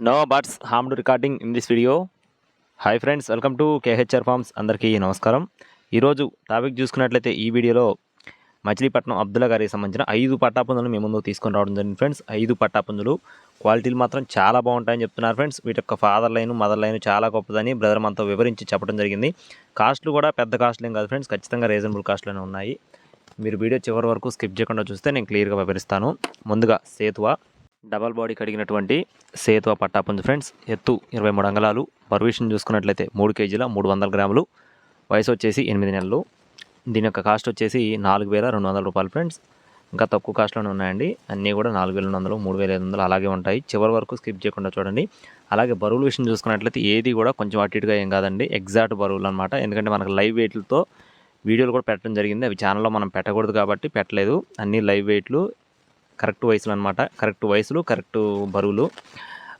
No buts harm to recording in this video hi friends welcome to KHR farms అందరికీ నమస్కారం. ఈరోజు topic చూసుకున్నట్లయితే ఈ వీడియోలో మచిలీపట్నం అబ్దుల్లా గారికి సంబంధించిన ఐదు పట్టాపుంజులు మీ ముందు తీసుకొని రావడం జరిగింది ఫ్రెండ్స్ ఐదు పట్టాపుంజులు. క్వాలిటీలు మాత్రం చాలా బాగుంటాయని చెప్తున్నారు ఫ్రెండ్స్ వీటి యొక్క ఫాదర్ లైన్ మదర్ లైన్ చాలా గొప్పదని బ్రదర్ మనతో వివరించి చెప్పడం జరిగింది. కాస్ట్లు కూడా పెద్ద కాస్ట్లు ఏం కాదు ఫ్రెండ్స్ ఖచ్చితంగా రీజనబుల్ కాస్ట్లోనే ఉన్నాయి. మీరు వీడియో చివరి వరకు స్కిప్ చేయకుండా చూస్తే నేను క్లియర్గా వివరిస్తాను. ముందుగా సేతువ. డబల్ బాడీ కడిగినటువంటి సేతువ పట్టాపుంజు ఫ్రెండ్స్ ఎత్తు ఇరవై మూడు అంగళాలు. పర్విషన్ చూసుకున్నట్లయితే మూడు కేజీల మూడు వందల గ్రాములు. వయసు వచ్చేసి ఎనిమిది నెలలు. దీని యొక్క కాస్ట్ వచ్చేసి నాలుగు వేల రెండు వందల రూపాయలు ఫ్రెండ్స్. ఇంకా తక్కువ కాస్ట్లోనే ఉన్నాయండి. అన్నీ కూడా నాలుగు వేల రెండు వందలు మూడు వేల ఐదు వందలు అలాగే ఉంటాయి. చివరి వరకు స్కిప్ చేయకుండా చూడండి. అలాగే బరువుల విషయం చూసుకున్నట్లయితే ఏది కూడా కొంచెం అటు ఇటుగా ఏం కాదండి. ఎగ్జాక్ట్ బరువులు అనమాట ఎందుకంటే మనకు లైవ్ వెయిట్లతో వీడియోలు కూడా పెట్టడం జరిగింది. అవి ఛానల్లో మనం పెట్టకూడదు కాబట్టి పెట్టలేదు. అన్ని లైవ్ వెయిట్లు కరెక్ట్ వయసులు అనమాట కరెక్ట్ వయసులు కరెక్ట్ బరువులు.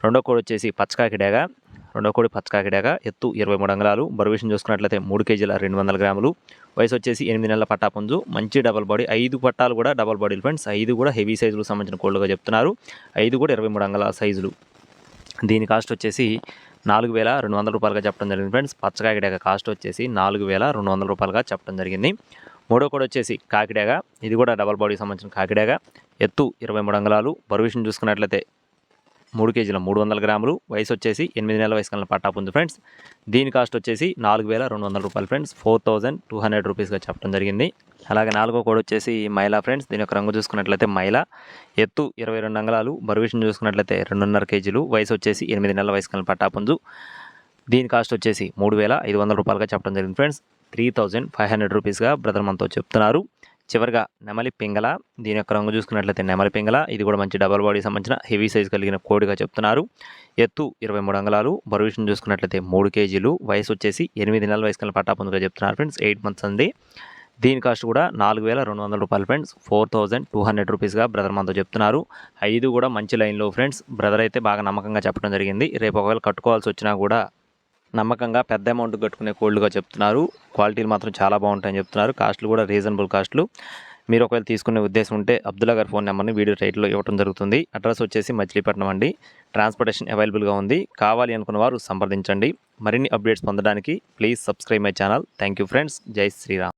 రెండో కోడి వచ్చేసి పచ్చకాకిడాగా రెండో కోడి పచ్చకాకిడాగా ఎత్తు ఇరవై మూడు అంగళాలు. బరువు చూసుకున్నట్లయితే మూడు కేజీల రెండు వందల గ్రాములు. వయసు వచ్చేసి ఎనిమిది నెలల పట్టాపుంజు. మంచి డబల్ బాడీ. ఐదు పట్టాలు కూడా డబల్ బాడీలు ఫ్రెండ్స్. ఐదు కూడా హెవీ సైజులకు సంబంధించిన కోళ్ళుగా చెప్తున్నారు. ఐదు కూడా ఇరవై మూడు అంగళాల సైజులు. దీని కాస్ట్ వచ్చేసి నాలుగు వేల రెండు వందల రూపాయలుగా చెప్పడం జరిగింది ఫ్రెండ్స్. పచ్చకాయ కాస్ట్ వచ్చేసి నాలుగు వేల రెండు వందల రూపాయలుగా చెప్పడం జరిగింది. మూడో కూడా వచ్చేసి కాకిడాగ. ఇది కూడా డబల్ బాడీకి సంబంధించిన కాకిడాగ. ఎత్తు ఇరవై మూడు అంగళాలు. బరువు చూసుకున్నట్లయితే మూడు కేజీల మూడు వందల గ్రాములు. వయసు వచ్చేసి ఎనిమిది నెలల వయసు కన్నా పట్టాపు ఉంది ఫ్రెండ్స్. దీని కాస్ట్ వచ్చేసి నాలుగు వేల రెండు వందల రూపాయలు friends. Four thousand two hundred రూపీస్గా చెప్పడం జరిగింది. అలాగే నాలుగో కోడ్ వచ్చేసి మైలా ఫ్రెండ్స్. దీని యొక్క రంగు చూసుకున్నట్లయితే మైలా. ఎత్తు ఇరవై రెండు అంగళాలు. బరువు చూసుకున్నట్లయితే రెండున్నర కేజీలు. వయసు వచ్చేసి ఎనిమిది నెలల వయసు కన్నా పట్టాపుంజు దీని కాస్ట్ వచ్చేసి మూడు వేల ఐదు వందల రూపాయలుగా చెప్పడం జరిగింది friends. Three thousand five hundred రూపీస్గా brother మనతో చెప్తున్నారు. చివరిగా నెమలి పింగళ దీని యొక్క రంగు చూసుకున్నట్లయితే నెమలి పింగళ ఇది కూడా మంచి డబల్ బాడీ సంబంధించిన హెవీ సైజ్ కలిగిన కోడిగా చెప్తున్నారు. ఎత్తు ఇరవై మూడు అంగళాలు బరువుషన్ చూసుకున్నట్లయితే మూడు కేజీలు వయసు వచ్చేసి ఎనిమిది నెలల వయసు కలిగిన పట్టాపొందుగా చెప్తున్నారు ఫ్రెండ్స్. ఎయిట్ మంత్స్ అంది దీని కాస్ట్ కూడా నాలుగు వేల రెండు వందల రూపాయలు friends. Four thousand two hundred రూపీస్గా brother మనతో చెప్తున్నారు. ఐదు కూడా మంచి లైన్లో ఫ్రెండ్స్. బ్రదర్ అయితే బాగా నమ్మకంగా చెప్పడం జరిగింది. రేపు ఒకవేళ కట్టుకోవాల్సి వచ్చినా కూడా నమ్మకంగా పెద్ద అమౌంట్ కట్టుకునే కోల్డ్గా చెప్తున్నారు. క్వాలిటీలు మాత్రం చాలా బాగుంటాయని చెప్తున్నారు. కాస్ట్లు కూడా రీజనబుల్ కాస్ట్లు మీరు ఒకవేళ తీసుకునే ఉద్దేశం ఉంటే అబ్దుల్లా గారి ఫోన్ నెంబర్ని వీడియో టైట్లో ఇవ్వడం జరుగుతుంది. అడ్రస్ వచ్చేసి మచిలీపట్నం అండి. ట్రాన్స్పోర్టేషన్ అవైలబుల్గా ఉంది. కావాలి అనుకున్న వారు సంప్రదించండి. మరిన్ని అప్డేట్స్ పొందడానికి please subscribe my channel thank you friends జై శ్రీరామ్